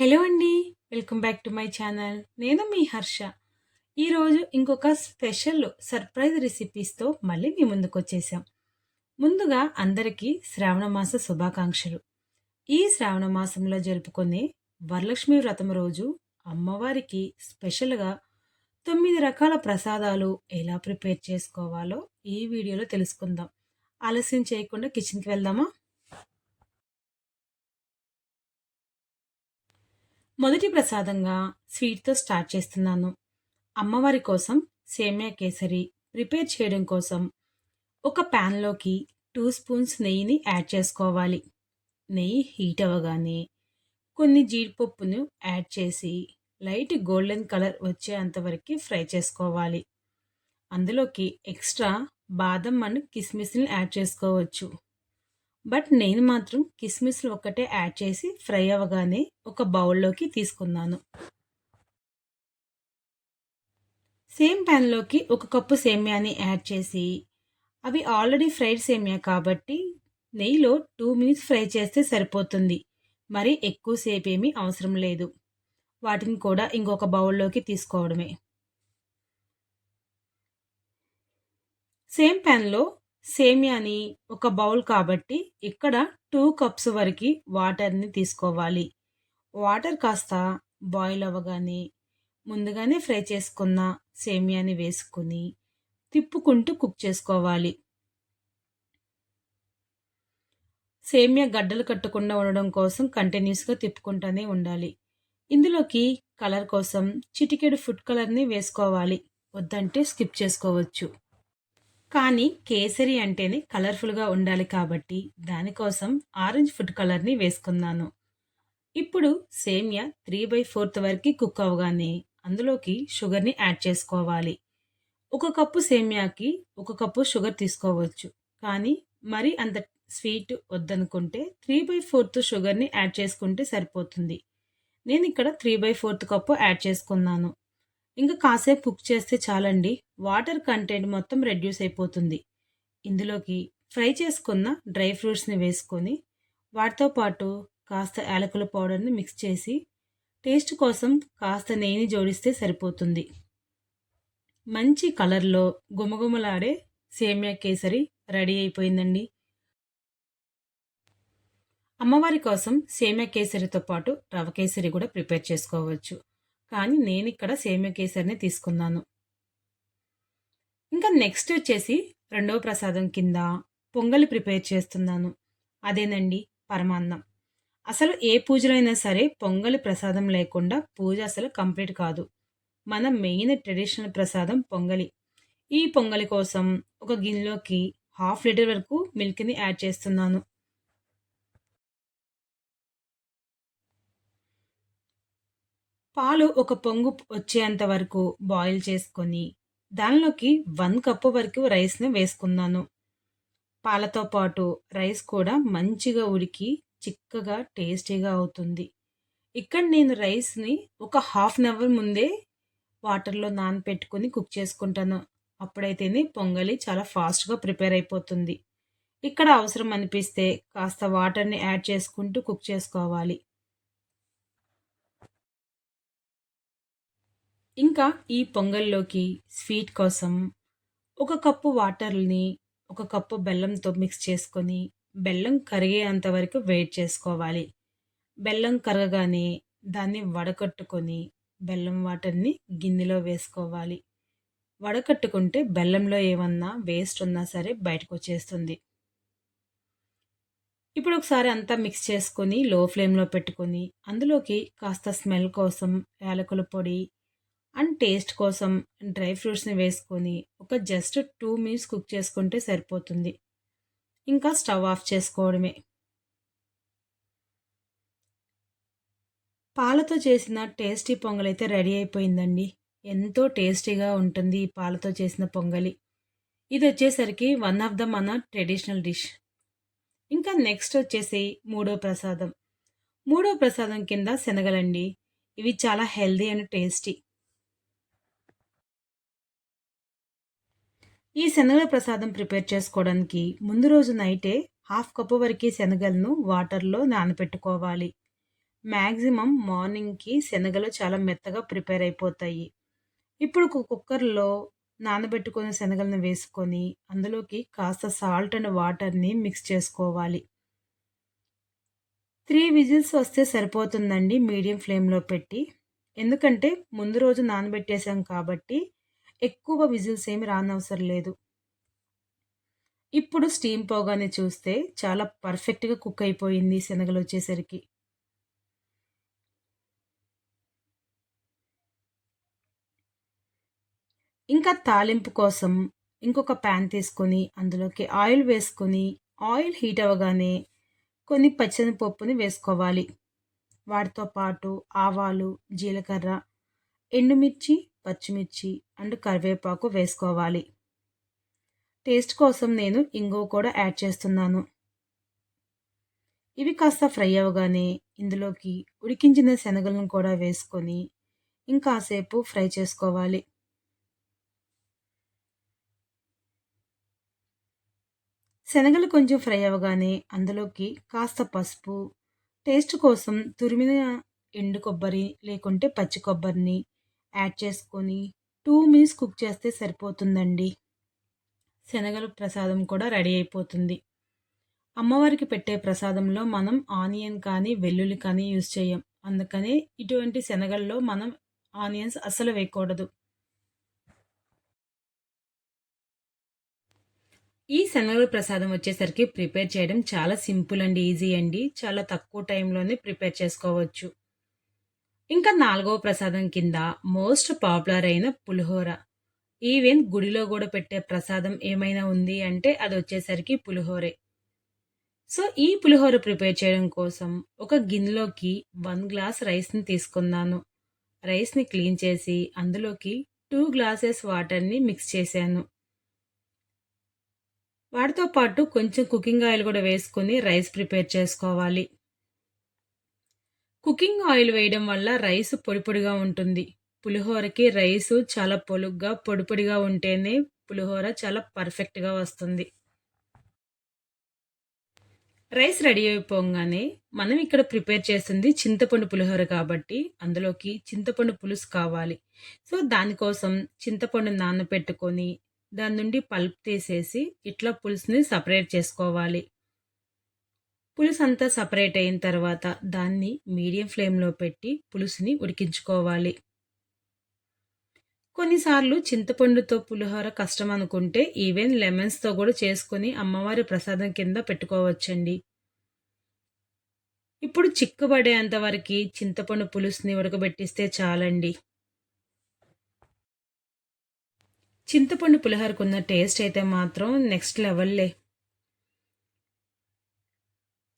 Hello అండి welcome back to my channel. నేను మీ హర్ష. ఈరోజు ఇంకొక స్పెషల్ సర్ప్రైజ్ రెసిపీస్తో మళ్ళీ మీ ముందుకు వచ్చేసాం. ముందుగా అందరికీ శ్రావణ మాస శుభాకాంక్షలు. ఈ శ్రావణ మాసంలో జరుపుకునే వరలక్ష్మి వ్రతం రోజు అమ్మవారికి స్పెషల్గా తొమ్మిది రకాల ప్రసాదాలు ఎలా ప్రిపేర్ చేసుకోవాలో ఈ వీడియోలో తెలుసుకుందాం. ఆలస్యం చేయకుండా కిచెన్కి వెళ్దామా? మొదటి ప్రసాదంగా స్వీట్తో స్టార్ట్ చేస్తున్నాను. అమ్మవారి కోసం సేమ్యా కేసరి ప్రిపేర్ చేయడం కోసం ఒక ప్యాన్లోకి టూ స్పూన్స్ నెయ్యిని యాడ్ చేసుకోవాలి. నెయ్యి హీట్ అవ్వగానే కొన్ని జీడిపప్పును యాడ్ చేసి లైట్ గోల్డెన్ కలర్ వచ్చేంతవరకు ఫ్రై చేసుకోవాలి. అందులోకి ఎక్స్ట్రా బాదం అండ్ కిస్మిస్ని యాడ్ చేసుకోవచ్చు. బట్ నేను మాత్రం కిస్మిస్లు ఒక్కటే యాడ్ చేసి ఫ్రై అవ్వగానే ఒక బౌల్లోకి తీసుకున్నాను. సేమ్ ప్యాన్లోకి ఒక కప్పు సేమ్యాని యాడ్ చేసి అవి ఆల్రెడీ ఫ్రైడ్ సేమియా కాబట్టి నెయ్యిలో టూ మినిట్స్ ఫ్రై చేస్తే సరిపోతుంది. మరి ఎక్కువసేపు ఏమీ అవసరం లేదు. వాటిని కూడా ఇంకొక బౌల్లోకి తీసుకోవడమే. సేమ్ ప్యాన్లో సేమియాని ఒక బౌల్ కాబట్టి ఇక్కడ టూ కప్స్ వరకు వాటర్ని తీసుకోవాలి. వాటర్ కాస్త బాయిల్ అవ్వగానే ముందుగానే ఫ్రై చేసుకున్న సేమియాని వేసుకుని తిప్పుకుంటూ కుక్ చేసుకోవాలి. సేమియా గడ్డలు కట్టకుండా ఉండడం కోసం కంటిన్యూస్గా తిప్పుకుంటూనే ఉండాలి. ఇందులోకి కలర్ కోసం చిటికెడు ఫుడ్ కలర్ని వేసుకోవాలి. వద్దంటే స్కిప్ చేసుకోవచ్చు. కానీ కేసరి అంటేనే కలర్ఫుల్గా ఉండాలి కాబట్టి దానికోసం ఆరెంజ్ ఫుడ్ కలర్ని వేసుకున్నాను. ఇప్పుడు సేమియా త్రీ బై ఫోర్త్ వరకు కుక్ అవగానే అందులోకి షుగర్ని యాడ్ చేసుకోవాలి. ఒక కప్పు సేమియాకి ఒక కప్పు షుగర్ తీసుకోవచ్చు. కానీ మరి అంత స్వీట్ వద్దనుకుంటే త్రీ బై ఫోర్త్ షుగర్ని యాడ్ చేసుకుంటే సరిపోతుంది. నేను ఇక్కడ three by fourth cup add చేసుకున్నాను. ఇంకా కాసేపు కుక్ చేస్తే చాలండి. వాటర్ కంటెంట్ మొత్తం రెడ్యూస్ అయిపోతుంది. ఇందులోకి ఫ్రై చేసుకున్న డ్రై ఫ్రూట్స్ని వేసుకొని వాటితో పాటు కాస్త యాలకుల పౌడర్ని మిక్స్ చేసి టేస్ట్ కోసం కాస్త నెయ్యిని జోడిస్తే సరిపోతుంది. మంచి కలర్లో గుమగుమలాడే సేమియా కేసరి రెడీ అయిపోయిందండి. అమ్మవారి కోసం సేమియా కేసరితో పాటు రవ కేసరి కూడా ప్రిపేర్ చేసుకోవచ్చు. కానీ నేను ఇక్కడ సేమియా కేసరిని తీసుకున్నాను. ఇంకా నెక్స్ట్ వచ్చేసి రెండవ ప్రసాదం కింద పొంగలి ప్రిపేర్ చేస్తున్నాను. అదేనండి పరమాన్నం. అసలు ఏ పూజలైనా సరే పొంగలి ప్రసాదం లేకుండా పూజ అసలు కంప్లీట్ కాదు. మన మెయిన్ ట్రెడిషనల్ ప్రసాదం పొంగలి. ఈ పొంగలి కోసం ఒక గిన్నెలోకి హాఫ్ లీటర్ వరకు మిల్క్ని యాడ్ చేస్తున్నాను. పాలు ఒక పొంగు వచ్చేంత వరకు బాయిల్ చేసుకొని దానిలోకి వన్ కప్పు వరకు రైస్ని వేసుకున్నాను పాలతో పాటు రైస్ కూడా మంచిగా ఉడికి చిక్కగా టేస్టీగా అవుతుంది. ఇక్కడ నేను రైస్ని ఒక హాఫ్ అన్ అవర్ ముందే వాటర్లో నానపెట్టుకుని కుక్ చేసుకుంటాను. అప్పుడైతేనే పొంగలి చాలా ఫాస్ట్గా ప్రిపేర్ అయిపోతుంది. ఇక్కడ అవసరం అనిపిస్తే కాస్త వాటర్ని యాడ్ చేసుకుంటూ కుక్ చేసుకోవాలి. ఇంకా ఈ పొంగల్లోకి స్వీట్ కోసం ఒక కప్పు వాటర్ని ఒక కప్పు బెల్లంతో మిక్స్ చేసుకొని బెల్లం కరిగేంత వరకు వెయిట్ చేసుకోవాలి. బెల్లం కరగగానే దాన్ని వడకట్టుకొని బెల్లం వాటర్ని గిన్నెలో వేసుకోవాలి. వడకట్టుకుంటే బెల్లంలో ఏమన్నా వేస్ట్ ఉన్నా సరే బయటకు వచ్చేస్తుంది. ఇప్పుడు ఒకసారి అంతా మిక్స్ చేసుకొని లో ఫ్లేమ్లో పెట్టుకొని అందులోకి కాస్త స్మెల్ కోసం యాలకుల పొడి అండ్ టేస్ట్ కోసం డ్రై ఫ్రూట్స్ని వేసుకొని ఒక జస్ట్ టూ మినిట్స్ కుక్ చేసుకుంటే సరిపోతుంది. ఇంకా స్టవ్ ఆఫ్ చేసుకోవడమే. పాలతో చేసిన టేస్టీ పొంగల్ అయితే రెడీ అయిపోయిందండి. ఎంతో టేస్టీగా ఉంటుంది ఈ పాలతో చేసిన పొంగలి. ఇది వచ్చేసరికి వన్ ఆఫ్ ద మన ట్రెడిషనల్ డిష్. ఇంకా నెక్స్ట్ వచ్చేసి మూడో ప్రసాదం. మూడో ప్రసాదం కింద శనగలండి. ఇవి చాలా హెల్దీ అండ్ టేస్టీ. ఈ శనగల ప్రసాదం ప్రిపేర్ చేసుకోవడానికి ముందు రోజు నైటే హాఫ్ కప్పు వరకు శనగలను వాటర్లో నానబెట్టుకోవాలి మ్యాక్సిమం మార్నింగ్‌కి శనగలు చాలా మెత్తగా ప్రిపేర్ అయిపోతాయి. ఇప్పుడు కుక్కర్‌లో నానబెట్టుకున్న శనగలను వేసుకొని, అందులోకి కాస్త సాల్ట్ అండ్ వాటర్‌ని మిక్స్ చేసుకోవాలి. త్రీ విజిల్స్ వస్తే సరిపోతుందండి మీడియం ఫ్లేమ్‌లో పెట్టి. ఎందుకంటే ముందు రోజు నానబెట్టేసాం కాబట్టి ఎక్కువ విజిల్స్ ఏమి రానవసరం లేదు. ఇప్పుడు స్టీమ్ పోగానే చూస్తే చాలా పర్ఫెక్ట్‌గా కుక్ అయిపోయింది శనగలు వచ్చేసరికి ఇంకా తాలింపు కోసం ఇంకొక ప్యాన్ తీసుకొని అందులోకి ఆయిల్ వేసుకొని ఆయిల్ హీట్ అవ్వగానే కొన్ని పచ్చెనపప్పుని వేసుకోవాలి. వాటితో పాటు ఆవాలు, జీలకర్ర, ఎండుమిర్చి, పచ్చిమిర్చి అండ్ కరివేపాకు వేసుకోవాలి. టేస్ట్ కోసం నేను ఇంగువ కూడా యాడ్ చేస్తున్నాను. ఇవి కాస్త ఫ్రై అవ్వగానే ఇందులోకి ఉడికించిన శనగలను కూడా వేసుకొని ఇంకాసేపు ఫ్రై చేసుకోవాలి. శనగలు కొంచెం ఫ్రై అవ్వగానే అందులోకి కాస్త పసుపు, టేస్ట్ కోసం తురిమిన ఎండు కొబ్బరి లేకుంటే పచ్చి కొబ్బరిని యాడ్ చేసుకొని టూ మినిట్స్ కుక్ చేస్తే సరిపోతుందండి. శనగల ప్రసాదం కూడా రెడీ అయిపోతుంది. అమ్మవారికి పెట్టే ప్రసాదంలో మనం ఆనియన్ కానీ, వెల్లుల్లి కానీ యూజ్ చేయం. అందుకనే ఇటువంటి శనగల్లో మనం ఆనియన్స్ అస్సలు వేయకూడదు. ఈ శనగల ప్రసాదం వచ్చేసరికి ప్రిపేర్ చేయడం చాలా సింపుల్ అండి. ఈజీ అండి. చాలా తక్కువ టైంలోనే ప్రిపేర్ చేసుకోవచ్చు. ఇంకా నాలుగవ ప్రసాదం కింద మోస్ట్ పాపులర్ అయిన పులిహోర. ఈవెన్ గుడిలో కూడా పెట్టే ప్రసాదం ఏమైనా ఉంది అంటే అది వచ్చేసరికి పులిహోరే. సో, ఈ పులిహోర ప్రిపేర్ చేయడం కోసం ఒక గిన్నెలోకి వన్ గ్లాస్ రైస్‌ని తీసుకున్నాను. రైస్‌ని క్లీన్ చేసి అందులోకి టూ గ్లాసెస్ వాటర్‌ని మిక్స్ చేశాను. వాటితో పాటు కొంచెం కుకింగ్ ఆయిల్ కూడా వేసుకుని రైస్ ప్రిపేర్ చేసుకోవాలి. కుకింగ్ ఆయిల్ వేయడం వల్ల రైస్ పొడి పొడిగా ఉంటుంది. పులిహోరకి రైసు చాలా పొలుగ్గా, పొడి పొడిగా ఉంటేనే పులిహోర చాలా పర్ఫెక్ట్‌గా వస్తుంది. రైస్ రెడీ అయిపోగానే మనం ఇక్కడ ప్రిపేర్ చేసింది చింతపండు పులిహోర కాబట్టి అందులోకి చింతపండు పులుసు కావాలి. సో, దానికోసం చింతపండు నానబెట్టుకొని దాని నుండి పల్ప్ తీసేసి ఇట్లా పులుసుని సపరేట్ చేసుకోవాలి. పులుసు అంతా సపరేట్ అయిన తర్వాత దాన్ని మీడియం ఫ్లేమ్‌లో పెట్టి పులుసుని ఉడికించుకోవాలి. కొన్నిసార్లు చింతపండుతో పులిహోర కష్టం అనుకుంటే ఈవెన్ లెమన్స్‌తో కూడా చేసుకొని అమ్మవారి ప్రసాదం కింద పెట్టుకోవచ్చండి. ఇప్పుడు చిక్కుబడేంత వరకి చింతపండు పులుసుని ఉడకబెట్టిస్తే చాలండి. చింతపండు పులిహోరకున్న టేస్ట్ అయితే మాత్రం నెక్స్ట్ లెవెల్లే.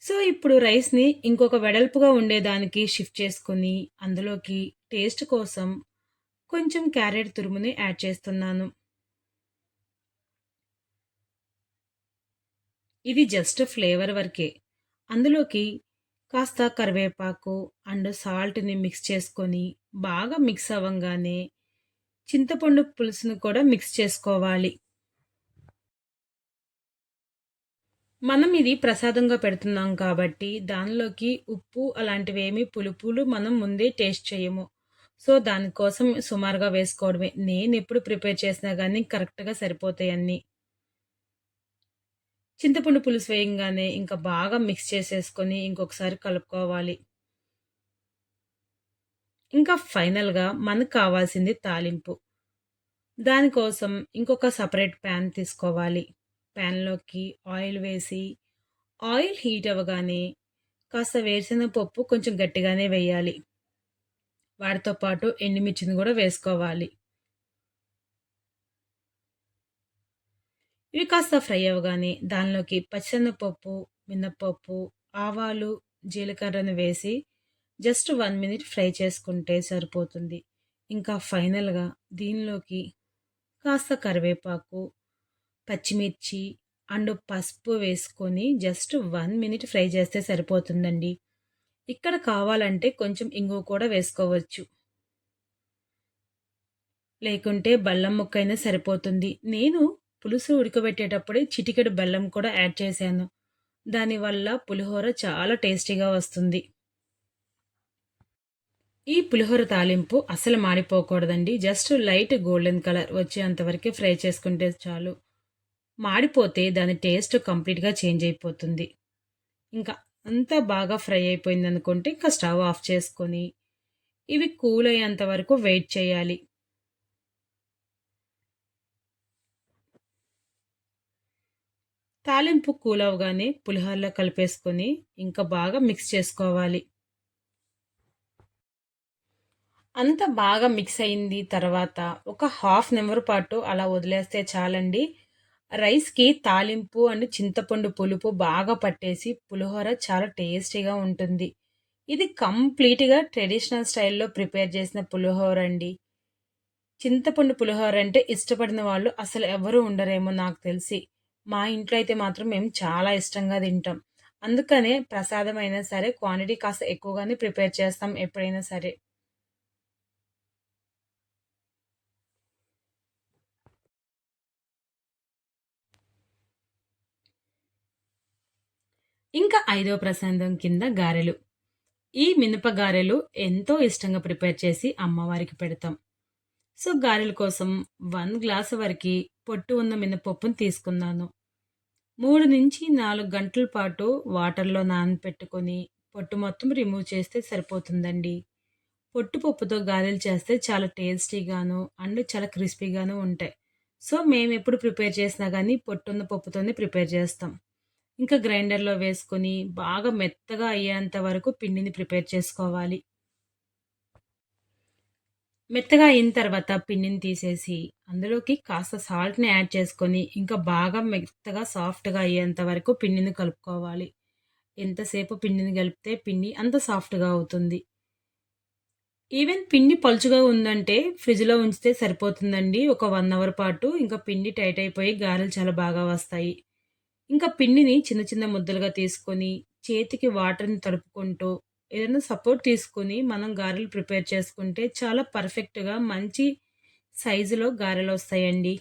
సో, ఇప్పుడు రైస్‌ని ఇంకొక వెడల్పుగా ఉండేదానికి షిఫ్ట్ చేసుకుని అందులోకి టేస్ట్ కోసం కొంచెం క్యారెట్ తురుముని యాడ్ చేస్తున్నాను. ఇది జస్ట్ ఫ్లేవర్ వరకే. అందులోకి కాస్త కరివేపాకు అండ్ సాల్ట్‌ని మిక్స్ చేసుకొని బాగా మిక్స్ అవ్వగానే చింతపండు పులుసును కూడా మిక్స్ చేసుకోవాలి. మనం ఇది ప్రసాదంగా పెడుతున్నాం కాబట్టి దానిలోకి ఉప్పు అలాంటివేమి పులుపులు మనం ముందే టేస్ట్ చేయము. సో, దానికోసం సుమారుగా వేసుకోవడమే. నేను ఎప్పుడు ప్రిపేర్ చేసినా కానీ కరెక్ట్‌గా సరిపోతాయి అన్నీ. చింతపండు పులుసు వేయంగానే ఇంకా బాగా మిక్స్ చేసేసుకొని ఇంకొకసారి కలుపుకోవాలి. ఇంకా ఫైనల్‌గా మనకు కావాల్సింది తాలింపు. దానికోసం ఇంకొక సపరేట్ ప్యాన్ తీసుకోవాలి. ప్యాన్‌లోకి ఆయిల్ వేసి ఆయిల్ హీట్ అవ్వగానే కాస్త వేరుశెనగ పప్పు కొంచెం గట్టిగానే వేయాలి. వాటితో పాటు ఎండుమిర్చిని కూడా వేసుకోవాలి. ఇవి కాస్త ఫ్రై అవ్వగానే దానిలోకి పచ్చిశనగపప్పు మినప్పప్పు ఆవాలు, జీలకర్రను వేసి జస్ట్ వన్ మినిట్ ఫ్రై చేసుకుంటే సరిపోతుంది. ఇంకా ఫైనల్‌గా దీనిలోకి కాస్త కరివేపాకు, పచ్చిమిర్చి అండ్ పసుపు వేసుకొని జస్ట్ వన్ మినిట్ ఫ్రై చేస్తే సరిపోతుందండి. ఇక్కడ కావాలంటే కొంచెం ఇంగువ కూడా వేసుకోవచ్చు. లేకుంటే బెల్లం ముక్క అయినా సరిపోతుంది. నేను పులుసు ఉడకబెట్టేటప్పుడే చిటికెడు బెల్లం కూడా యాడ్ చేశాను. దానివల్ల పులిహోర చాలా టేస్టీగా వస్తుంది. ఈ పులిహోర తాలింపు అసలు మాడిపోకూడదండి జస్ట్ లైట్ గోల్డెన్ కలర్ వచ్చేంతవరకు ఫ్రై చేసుకుంటే చాలు మాడిపోతే దాని టేస్ట్ కంప్లీట్గా చేంజ్ అయిపోతుంది. ఇంకా అంతా బాగా ఫ్రై అయిపోయింది అనుకుంటే ఇంకా స్టవ్ ఆఫ్ చేసుకొని ఇవి కూల్ అయ్యేంత వరకు వెయిట్ చేయాలి. తాలింపు కూల్ అవగానే పులిహోరలో కలిపేసుకొని ఇంకా బాగా మిక్స్ చేసుకోవాలి. అంత బాగా మిక్స్ అయింది తర్వాత ఒక హాఫ్ అన్ అవర్ పాటు అలా వదిలేస్తే చాలండి. రైస్కి తాలింపు అండ్ చింతపండు పులుపు బాగా పట్టేసి పులిహోర చాలా టేస్టీగా ఉంటుంది. ఇది కంప్లీట్గా ట్రెడిషనల్ స్టైల్లో ప్రిపేర్ చేసిన పులిహోర అండి. చింతపండు పులిహోర అంటే ఇష్టపడిన వాళ్ళు అసలు ఎవరు ఉండరేమో నాకు తెలిసి. మా ఇంట్లో అయితే మాత్రం మేము చాలా ఇష్టంగా తింటాం. అందుకనే ప్రసాదం అయినా సరే క్వాంటిటీ కాస్త ఎక్కువగానే ప్రిపేర్ చేస్తాం ఎప్పుడైనా సరే. ఇంకా ఐదవ ప్రసాదం కింద గారెలు. ఈ మినప గారెలు ఎంతో ఇష్టంగా ప్రిపేర్ చేసి అమ్మవారికి పెడతాం. సో గారెల కోసం వన్ గ్లాస్ వరకు పొట్టు ఉన్న మినపప్పును తీసుకున్నాను. మూడు నుంచి నాలుగు గంటల పాటు వాటర్లో నానపెట్టుకొని పొట్టు మొత్తం రిమూవ్ చేస్తే సరిపోతుందండి. పొట్టు పప్పుతో గారెలు చేస్తే చాలా టేస్టీగాను అండ్ చాలా క్రిస్పీగాను ఉంటాయి. సో మేము ఎప్పుడు ప్రిపేర్ చేసినా కానీ పొట్టున్న పప్పుతోనే ప్రిపేర్ చేస్తాం. ఇంకా గ్రైండర్లో వేసుకొని బాగా మెత్తగా అయ్యేంత వరకు పిండిని ప్రిపేర్ చేసుకోవాలి. మెత్తగా అయిన తర్వాత పిండిని తీసేసి అందులోకి కాస్త సాల్ట్ని యాడ్ చేసుకొని ఇంకా బాగా మెత్తగా సాఫ్ట్గా అయ్యేంత వరకు పిండిని కలుపుకోవాలి. ఎంతసేపు పిండిని కలిపితే పిండి అంత సాఫ్ట్గా అవుతుంది. ఈవెన్ పిండి పలుచుగా ఉందంటే ఫ్రిడ్జ్లో ఉంచితే సరిపోతుందండి. ఒక వన్ అవర్ పాటు ఇంకా పిండి టైట్ అయిపోయి గారెలు చాలా బాగా వస్తాయి. ఇంకా పిండిని చిన్న చిన్న ముద్దలుగా తీసుకొని చేతికి వాటర్ని తడుపుకుంటూ ఏదైనా సపోర్ట్ తీసుకొని మనం గారెలు ప్రిపేర్ చేసుకుంటే చాలా పర్ఫెక్ట్గా మంచి సైజులో గారెలు వస్తాయండి.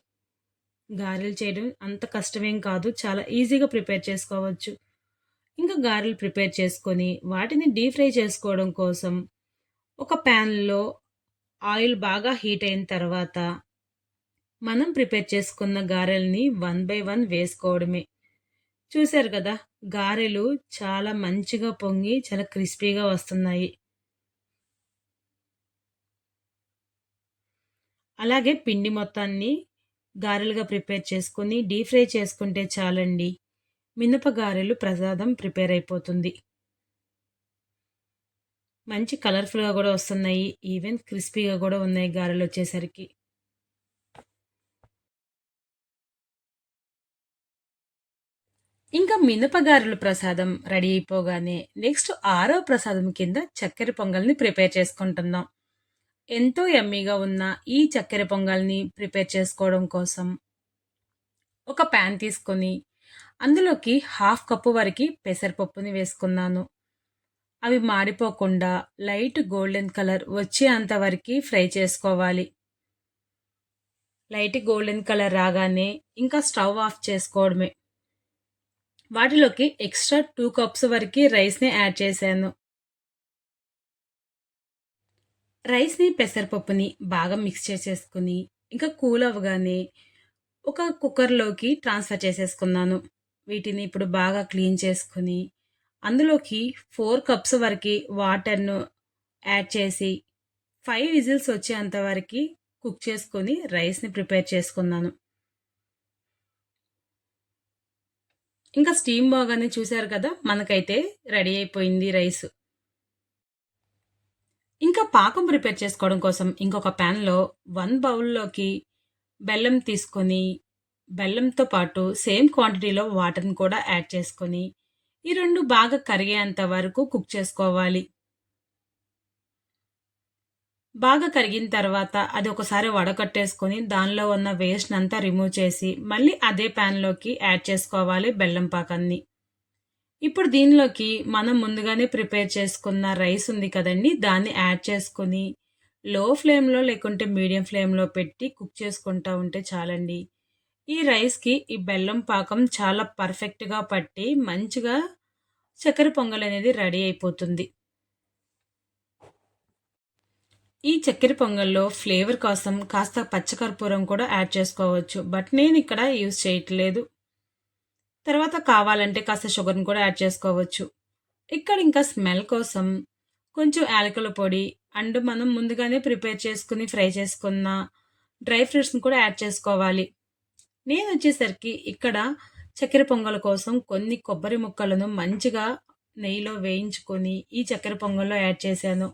గారెలు చేయడం అంత కష్టమేం కాదు చాలా ఈజీగా ప్రిపేర్ చేసుకోవచ్చు. ఇంకా గారెలు ప్రిపేర్ చేసుకొని వాటిని డీప్ ఫ్రై చేసుకోవడం కోసం ఒక ప్యాన్లో ఆయిల్ బాగా హీట్ అయిన తర్వాత మనం ప్రిపేర్ చేసుకున్న గారెల్ని వన్ బై వన్ వేసుకోవడమే. చూశారు కదా గారెలు చాలా మంచిగా పొంగి చాలా క్రిస్పీగా వస్తున్నాయి. అలాగే పిండి మొత్తాన్ని గారెలుగా ప్రిపేర్ చేసుకుని డీప్ ఫ్రై చేసుకుంటే చాలండి. మినప గారెలు ప్రసాదం ప్రిపేర్ అయిపోతుంది. మంచి కలర్ఫుల్గా కూడా వస్తున్నాయి. ఈవెన్ క్రిస్పీగా కూడా ఉన్నాయి గారెలు వచ్చేసరికి. ఇంకా మినపగారుల ప్రసాదం రెడీ అయిపోగానే నెక్స్ట్ ఆరో ప్రసాదం కింద చక్కెర పొంగల్ని ప్రిపేర్ చేసుకుంటున్నాం. ఎంతో ఎమ్మీగా ఉన్న ఈ చక్కెర పొంగల్ని ప్రిపేర్ చేసుకోవడం కోసం ఒక ప్యాన్ తీసుకొని అందులోకి హాఫ్ కప్పు వరకు పెసరపప్పుని వేసుకున్నాను. అవి మాడిపోకుండా లైట్ గోల్డెన్ కలర్ వచ్చేంత వరకు ఫ్రై చేసుకోవాలి. లైట్ గోల్డెన్ కలర్ రాగానే ఇంకా స్టవ్ ఆఫ్ చేసుకోవడమే. వాటిలోకి ఎక్స్ట్రా టూ కప్స్ వరకు రైస్ని యాడ్ చేశాను. రైస్ని పెసరపప్పుని బాగా మిక్స్ చేసేసుకుని ఇంకా కూల్ అవ్వగానే ఒక కుక్కర్లోకి ట్రాన్స్ఫర్ చేసేసుకున్నాను. వీటిని ఇప్పుడు బాగా క్లీన్ చేసుకుని అందులోకి ఫోర్ కప్స్ వరకు వాటర్ను యాడ్ చేసి ఫైవ్ విజిల్స్ వచ్చేంత వరకు కుక్ చేసుకొని రైస్ని ప్రిపేర్ చేసుకున్నాను. ఇంకా స్టీమ్ బాగానే చూశారు కదా మనకైతే రెడీ అయిపోయింది రైస్. ఇంకా పాకం ప్రిపేర్ చేసుకోవడం కోసం ఇంకొక ప్యాన్లో వన్ బౌల్లోకి బెల్లం తీసుకొని బెల్లంతో పాటు సేమ్ క్వాంటిటీలో వాటర్ని కూడా యాడ్ చేసుకొని ఈ రెండు బాగా కరిగేంత వరకు కుక్ చేసుకోవాలి. బాగా కరిగిన తర్వాత అది ఒకసారి వడకట్టేసుకొని దానిలో ఉన్న వేస్ట్ అంతా రిమూవ్ చేసి మళ్ళీ అదే ప్యాన్లోకి యాడ్ చేసుకోవాలి బెల్లం పాకాన్ని ఇప్పుడు దీనిలోకి మనం ముందుగానే ప్రిపేర్ చేసుకున్న రైస్ ఉంది కదండి దాన్ని యాడ్ చేసుకొని లో ఫ్లేమ్లో లేకుంటే మీడియం ఫ్లేమ్లో పెట్టి కుక్ చేసుకుంటూ ఉంటే చాలండి. ఈ రైస్కి ఈ బెల్లం పాకం చాలా పర్ఫెక్ట్గా పట్టి మంచిగా చక్కెర పొంగల్ అనేది రెడీ అయిపోతుంది. ఈ చక్కెర పొంగల్లో ఫ్లేవర్ కోసం కాస్త పచ్చకర్పూరం కూడా యాడ్ చేసుకోవచ్చు బట్ నేను ఇక్కడ యూజ్ చేయట్లేదు. తర్వాత కావాలంటే కాస్త షుగర్ని కూడా యాడ్ చేసుకోవచ్చు. ఇక్కడ ఇంకా స్మెల్ కోసం కొంచెం యాలకుల పొడి అండ్ మనం ముందుగానే ప్రిపేర్ చేసుకుని ఫ్రై చేసుకున్న డ్రై ఫ్రూట్స్ని కూడా యాడ్ చేసుకోవాలి. నేను వచ్చేసరికి ఇక్కడ చక్కెర పొంగల్ కోసం కొన్ని కొబ్బరి ముక్కలను మంచిగా నెయ్యిలో వేయించుకొని ఈ చక్కెర పొంగల్లో యాడ్ చేశాను.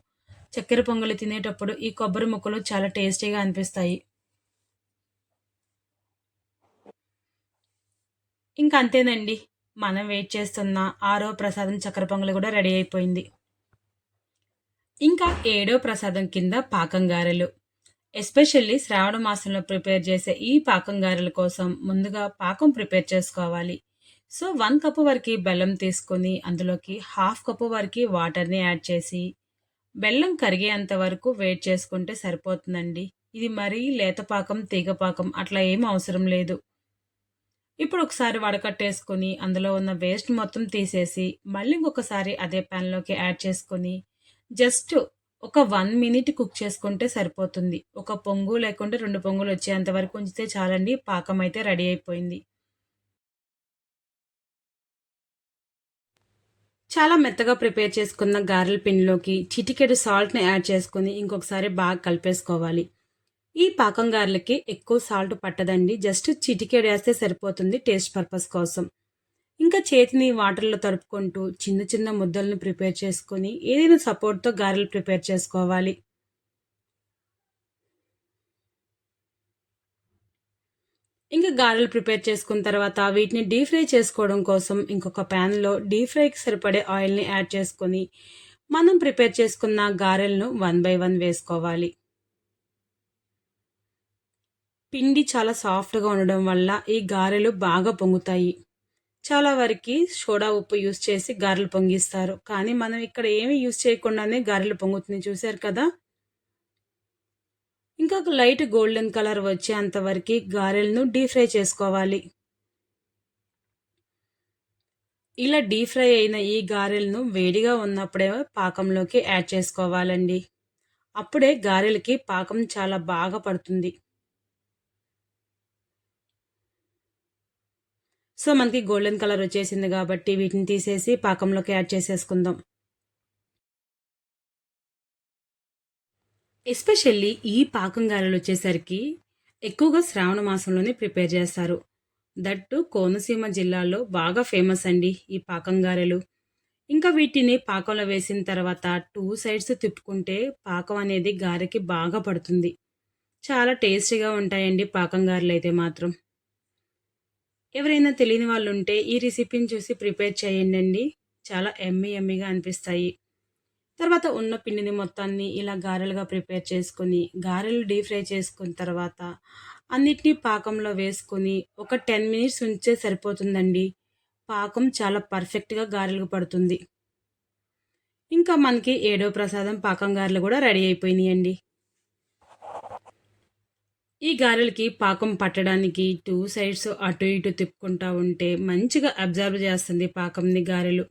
చక్కెర పొంగలి తినేటప్పుడు ఈ కొబ్బరి ముక్కలు చాలా టేస్టీగా అనిపిస్తాయి. ఇంకా అంతేనండి. మనం వెయిట్ చేస్తున్న ఆరో ప్రసాదం చక్కెర పొంగలి కూడా రెడీ అయిపోయింది. ఇంకా ఏడో ప్రసాదం కింద పాకం గారెలు. ఎస్పెషల్లీ శ్రావణ మాసంలో ప్రిపేర్ చేసే ఈ పాకం గారెల కోసం ముందుగా పాకం ప్రిపేర్ చేసుకోవాలి. సో వన్ కప్పు వరకు బెల్లం తీసుకొని అందులోకి హాఫ్ కప్పు వరకు వాటర్ని యాడ్ చేసి బెల్లం కరిగేంత వరకు వెయిట్ చేసుకుంటే సరిపోతుందండి. ఇది మరీ లేతపాకం తీగపాకం అట్లా ఏం అవసరం లేదు. ఇప్పుడు ఒకసారి వడకట్టేసుకొని అందులో ఉన్న వేస్ట్ మొత్తం తీసేసి మళ్ళీ ఇంకొకసారి అదే ప్యాన్లోకి యాడ్ చేసుకొని జస్ట్ ఒక వన్ మినిట్ కుక్ చేసుకుంటే సరిపోతుంది. ఒక పొంగు లేకుంటే రెండు పొంగులు వచ్చేంత వరకు ఉంచితే చాలండి పాకం అయితే రెడీ అయిపోయింది. చాలా మెత్తగా ప్రిపేర్ చేసుకున్న గారెల పిండిలోకి చిటికెడు సాల్ట్ని యాడ్ చేసుకుని ఇంకొకసారి బాగా కలిపేసుకోవాలి. ఈ పాకం గారెలకి ఎక్కువ సాల్ట్ పట్టదండి. జస్ట్ చిటికెడు వేస్తే సరిపోతుంది టేస్ట్ పర్పస్ కోసం. ఇంకా చేతిని వాటర్లో తడుపుకుంటూ చిన్న చిన్న ముద్దలను ప్రిపేర్ చేసుకొని ఏదైనా సపోర్ట్తో గారెలు ప్రిపేర్ చేసుకోవాలి. ఇంకా గారెలు ప్రిపేర్ చేసుకున్న తర్వాత వీటిని డీప్ ఫ్రై చేసుకోవడం కోసం ఇంకొక ప్యాన్లో డీప్ ఫ్రైకి సరిపడే ఆయిల్ని యాడ్ చేసుకొని మనం ప్రిపేర్ చేసుకున్న గారెలను వన్ బై వన్ వేసుకోవాలి. పిండి చాలా సాఫ్ట్గా ఉండడం వల్ల ఈ గారెలు బాగా పొంగుతాయి. చాలా వరకు సోడా ఉప్పు యూస్ చేసి గారెలు పొంగిస్తారు. కానీ మనం ఇక్కడ ఏమీ యూస్ చేయకుండానే గారెలు పొంగుతుంది. చూశారు కదా? ఇంకా ఒక లైట్ గోల్డెన్ కలర్ వచ్చేంత వరకు గారెలను డీప్ ఫ్రై చేసుకోవాలి. ఇలా డీప్ ఫ్రై అయిన ఈ గారెలను వేడిగా ఉన్నప్పుడే పాకంలోకి యాడ్ చేసుకోవాలండి. అప్పుడే గారెలకి పాకం చాలా బాగా పడుతుంది. సో మనకి గోల్డెన్ కలర్ వచ్చేసింది కాబట్టి వీటిని తీసేసి పాకంలోకి యాడ్ చేసేసుకుందాం. ఎస్పెషల్లీ ఈ పాకం గారెలు వచ్చేసరికి ఎక్కువగా శ్రావణ మాసంలోనే ప్రిపేర్ చేస్తారు. దట్టు కోనసీమ జిల్లాలో బాగా ఫేమస్ అండి ఈ పాకం గారెలు ఇంకా వీటిని పాకంలో వేసిన తర్వాత టూ సైడ్స్ తిప్పుకుంటే పాకం అనేది గారెకి బాగా పడుతుంది. చాలా టేస్టీగా ఉంటాయండి పాకం గారెలు అయితే మాత్రం. ఎవరైనా తెలియని వాళ్ళు ఉంటే ఈ రెసిపీని చూసి ప్రిపేర్ చేయండి చాలా ఎమ్మి ఎమ్మిగా అనిపిస్తాయి. తర్వాత ఉన్న పిండిని మొత్తాన్ని ఇలా గారెలుగా ప్రిపేర్ చేసుకొని గారెలు డీప్ ఫ్రై చేసుకున్న తర్వాత అన్నిటినీ పాకంలో వేసుకొని ఒక టెన్ మినిట్స్ ఉంచే సరిపోతుందండి. పాకం చాలా పర్ఫెక్ట్గా గారెలు పడుతుంది. ఇంకా మనకి ఏడో ప్రసాదం పాకం గారెలు కూడా రెడీ అయిపోయినాయండి. ఈ గారెలకి పాకం పట్టడానికి టూ సైడ్స్ అటు ఇటు తిప్పుకుంటా ఉంటే మంచిగా అబ్జర్వ్ చేస్తుంది పాకంని గారెలు.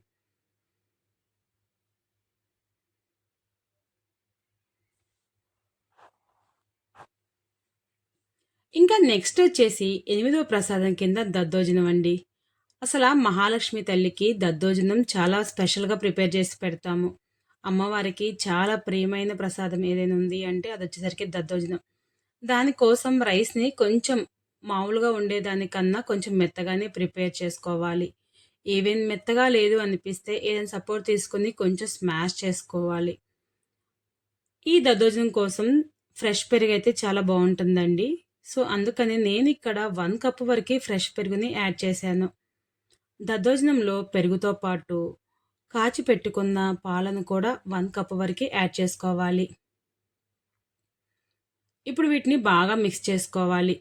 ఇంకా నెక్స్ట్ వచ్చేసి ఎనిమిదవ ప్రసాదం కింద దద్దోజనం అండి. అసలు మహాలక్ష్మి తల్లికి దద్దోజనం చాలా స్పెషల్గా ప్రిపేర్ చేసి పెడతాము. అమ్మవారికి చాలా ప్రియమైన ప్రసాదం ఏదైనా ఉంది అంటే అది వచ్చేసరికి దద్దోజనం. దానికోసం రైస్ని కొంచెం మామూలుగా ఉండేదానికన్నా కొంచెం మెత్తగానే ప్రిపేర్ చేసుకోవాలి. ఈవెన్ మెత్తగా లేదు అనిపిస్తే ఏదైనా సపోర్ట్ తీసుకుని కొంచెం స్మాష్ చేసుకోవాలి. ఈ దద్దోజనం కోసం ఫ్రెష్ పెరుగు అయితే చాలా బాగుంటుందండి. సో అందుకని నేను ఇక్కడ వన్ కప్ వరకు ఫ్రెష్ పెరుగుని యాడ్ చేశాను. దద్దోజనంలో పెరుగుతో పాటు కాచి పెట్టుకున్న పాలను కూడా వన్ కప్ వరకు యాడ్ చేసుకోవాలి. ఇప్పుడు వీటిని బాగా మిక్స్ చేసుకోవాలి.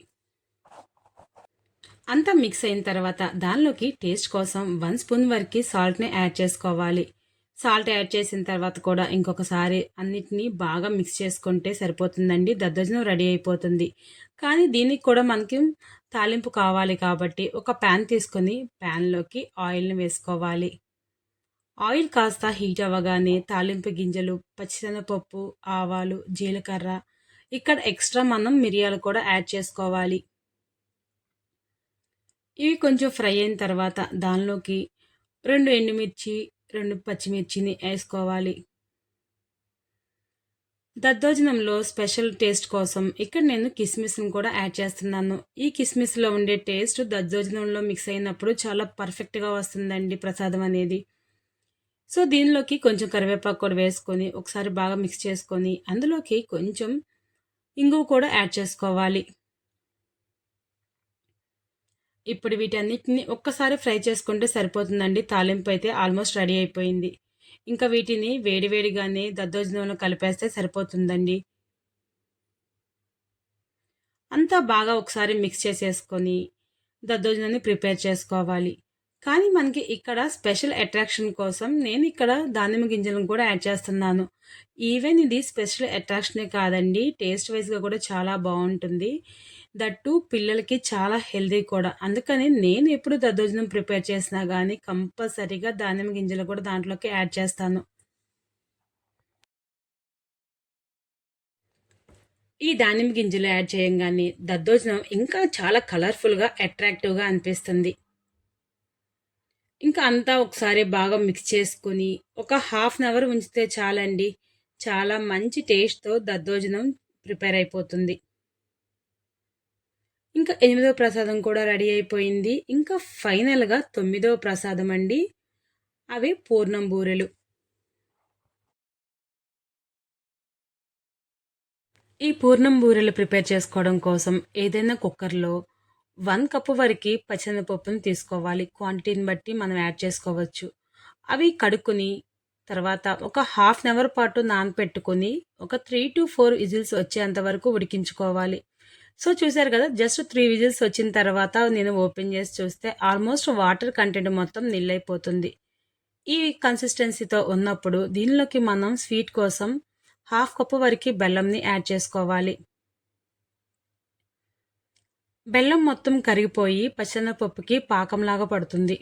అంతా మిక్స్ అయిన తర్వాత దానిలోకి టేస్ట్ కోసం వన్ స్పూన్ వరకు సాల్ట్ని యాడ్ చేసుకోవాలి. సాల్ట్ యాడ్ చేసిన తర్వాత కూడా ఇంకొకసారి అన్నిటినీ బాగా మిక్స్ చేసుకుంటే సరిపోతుందండి. దద్దోజనం రెడీ అయిపోతుంది. కానీ దీనికి కూడా మనకి తాలింపు కావాలి కాబట్టి ఒక ప్యాన్ తీసుకొని ప్యాన్లోకి ఆయిల్ని వేసుకోవాలి. ఆయిల్ కాస్త హీట్ అవ్వగానే తాలింపు గింజలు పచ్చిశనగపప్పు ఆవాలు జీలకర్ర ఇక్కడ ఎక్స్ట్రా మనం మిరియాలు కూడా యాడ్ చేసుకోవాలి. ఇవి కొంచెం ఫ్రై అయిన తర్వాత దానిలోకి రెండు ఎండుమిర్చి రెండు పచ్చిమిర్చిని వేసుకోవాలి. దద్దోజనంలో స్పెషల్ టేస్ట్ కోసం ఇక్కడ నేను కిస్మిస్ని కూడా యాడ్ చేస్తున్నాను. ఈ కిస్మిస్లో ఉండే టేస్ట్ దద్దోజనంలో మిక్స్ అయినప్పుడు చాలా పర్ఫెక్ట్గా వస్తుందండి ప్రసాదం అనేది. సో దీనిలోకి కొంచెం కరివేపాకు కూడా వేసుకొని ఒకసారి బాగా మిక్స్ చేసుకొని అందులోకి కొంచెం ఇంగువ కూడా యాడ్ చేసుకోవాలి. ఇప్పుడు వీటన్నిటిని ఒక్కసారి ఫ్రై చేసుకుంటే సరిపోతుందండి. తాలింపు అయితే ఆల్మోస్ట్ రెడీ అయిపోయింది. ఇంకా వీటిని వేడివేడిగానే దద్దోజనంలో కలిపేస్తే సరిపోతుందండి. అంతా బాగా ఒకసారి మిక్స్ చేసేసుకొని దద్దోజనాన్ని ప్రిపేర్ చేసుకోవాలి. కానీ మనకి ఇక్కడ స్పెషల్ అట్రాక్షన్ కోసం నేను ఇక్కడ దానిమ్మ గింజలను కూడా యాడ్ చేస్తున్నాను. ఈవెన్ ఇది స్పెషల్ అట్రాక్షనే కాదండి. టేస్ట్ వైజ్గా కూడా చాలా బాగుంటుంది. దట్టు పిల్లలకి చాలా హెల్దీ కూడా. అందుకని నేను ఎప్పుడు దద్దోజనం ప్రిపేర్ చేసినా కానీ కంపల్సరీగా దానిమ్మ గింజలు కూడా దాంట్లోకి యాడ్ చేస్తాను. ఈ దానిమ్మ గింజలు యాడ్ చేయంగానే దద్దోజనం ఇంకా చాలా కలర్ఫుల్గా అట్రాక్టివ్గా అనిపిస్తుంది. ఇంకా అంతా ఒకసారి బాగా మిక్స్ చేసుకొని ఒక హాఫ్ అన్ అవర్ ఉంచితే చాలండి. చాలా మంచి టేస్ట్తో దద్దోజనం ప్రిపేర్ అయిపోతుంది. ఇంకా ఎనిమిదో ప్రసాదం కూడా రెడీ అయిపోయింది. ఇంకా ఫైనల్గా తొమ్మిదో ప్రసాదం అండి. అవి పూర్ణం బూరెలు. ఈ పూర్ణం బూరెలు ప్రిపేర్ చేసుకోవడం కోసం ఏదైనా కుక్కర్లో వన్ కప్పు వరకు పచ్చనపప్పును తీసుకోవాలి. క్వాంటిటీని బట్టి మనం యాడ్ చేసుకోవచ్చు. అవి కడుక్కొని తర్వాత ఒక హాఫ్ అన్ అవర్ పాటు నానపెట్టుకొని ఒక త్రీ టు ఫోర్ విజిల్స్ వచ్చేంత వరకు ఉడికించుకోవాలి. సో చూసారు కదా జస్ట్ త్రీ విజిల్స్ వచ్చిన తర్వాత నేను ఓపెన్ చేసి చూస్తే ఆల్మోస్ట్ వాటర్ కంటెంట్ మొత్తం నిల్లైపోతుంది. ఈ కన్సిస్టెన్సీతో ఉన్నప్పుడు దీనిలోకి మనం స్వీట్ కోసం హాఫ్ కప్పు వరకు బెల్లంని యాడ్ చేసుకోవాలి. బెల్లం మొత్తం కరిగిపోయి పచ్చనపప్పుకి పాకంలాగా పడుతుంది.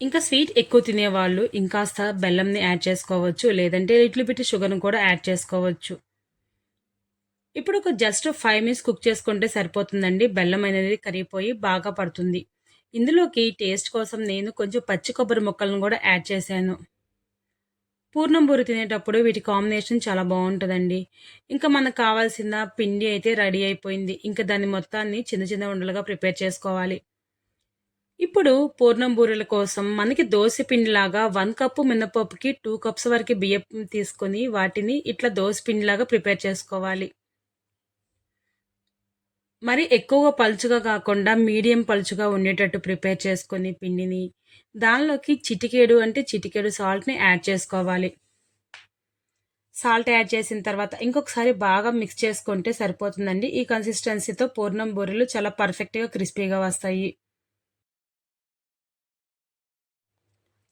ఇంకా స్వీట్ ఎక్కువ తినేవాళ్ళు. ఇంకాస్త బెల్లంని యాడ్ చేసుకోవచ్చు. లేదంటే లిటిల్ బిట్ షుగర్ని కూడా యాడ్ చేసుకోవచ్చు. ఇప్పుడు ఒక జస్ట్ ఫైవ్ మినిట్స్ కుక్ చేసుకుంటే సరిపోతుందండి. బెల్లం అనేది కరిగిపోయి బాగా పడుతుంది. ఇందులోకి టేస్ట్ కోసం నేను కొంచెం పచ్చి కొబ్బరి ముక్కలను కూడా యాడ్ చేశాను. పూర్ణం బూరి తినేటప్పుడు వీటి కాంబినేషన్ చాలా బాగుంటుందండి. ఇంకా మనకు కావాల్సిన పిండి అయితే రెడీ అయిపోయింది. ఇంకా దాన్ని మొత్తాన్ని చిన్న చిన్న ఉండలుగా ప్రిపేర్ చేసుకోవాలి. ఇప్పుడు పూర్ణం బూరెల కోసం మనకి దోశ పిండిలాగా వన్ కప్పు మినపప్పుకి టూ కప్స్ వరకు బియ్యం తీసుకొని వాటిని ఇట్లా దోశ పిండిలాగా ప్రిపేర్ చేసుకోవాలి. మరి ఎక్కువగా పలుచుగా కాకుండా మీడియం పలుచుగా ఉండేటట్టు ప్రిపేర్ చేసుకొని పిండిని దానిలోకి చిటికేడు అంటే చిటికేడు సాల్ట్ని యాడ్ చేసుకోవాలి. సాల్ట్ యాడ్ చేసిన తర్వాత ఇంకొకసారి బాగా మిక్స్ చేసుకుంటే సరిపోతుందండి. ఈ కన్సిస్టెన్సీతో పూర్ణం బూరెలు చాలా పర్ఫెక్ట్గా క్రిస్పీగా వస్తాయి.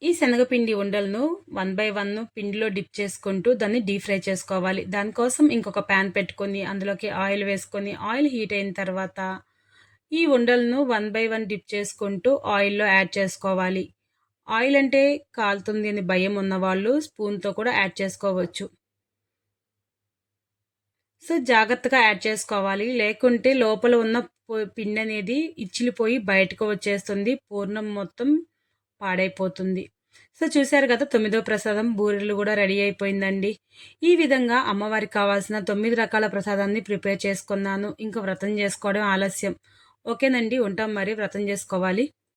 ఈ శనగపిండి ఉండలను వన్ బై వన్ పిండిలో డిప్ చేసుకుంటూ దాన్ని డీప్ ఫ్రై చేసుకోవాలి. దానికోసం ఇంకొక ప్యాన్ పెట్టుకొని అందులోకి ఆయిల్ వేసుకొని ఆయిల్ హీట్ అయిన తర్వాత ఈ ఉండలను వన్ బై వన్ డిప్ చేసుకుంటూ ఆయిల్లో యాడ్ చేసుకోవాలి. ఆయిల్ అంటే కాలుతుంది అని భయం ఉన్నవాళ్ళు స్పూన్తో కూడా యాడ్ చేసుకోవచ్చు. సో జాగ్రత్తగా యాడ్ చేసుకోవాలి. లేకుంటే లోపల ఉన్న పిండి అనేది ఇచ్చిలిపోయి బయటకు వచ్చేస్తుంది. పూర్ణం మొత్తం పాడైపోతుంది. సో చూశారు కదా తొమ్మిదో ప్రసాదం బూరెలు కూడా రెడీ అయిపోయిందండి. ఈ విధంగా అమ్మవారికి కావాల్సిన తొమ్మిది రకాల ప్రసాదాన్ని ప్రిపేర్ చేసుకున్నాను. ఇంకా వ్రతం చేసుకోవడం ఆలస్యం. ఓకేనండి ఉంటాం మరి వ్రతం చేసుకోవాలి.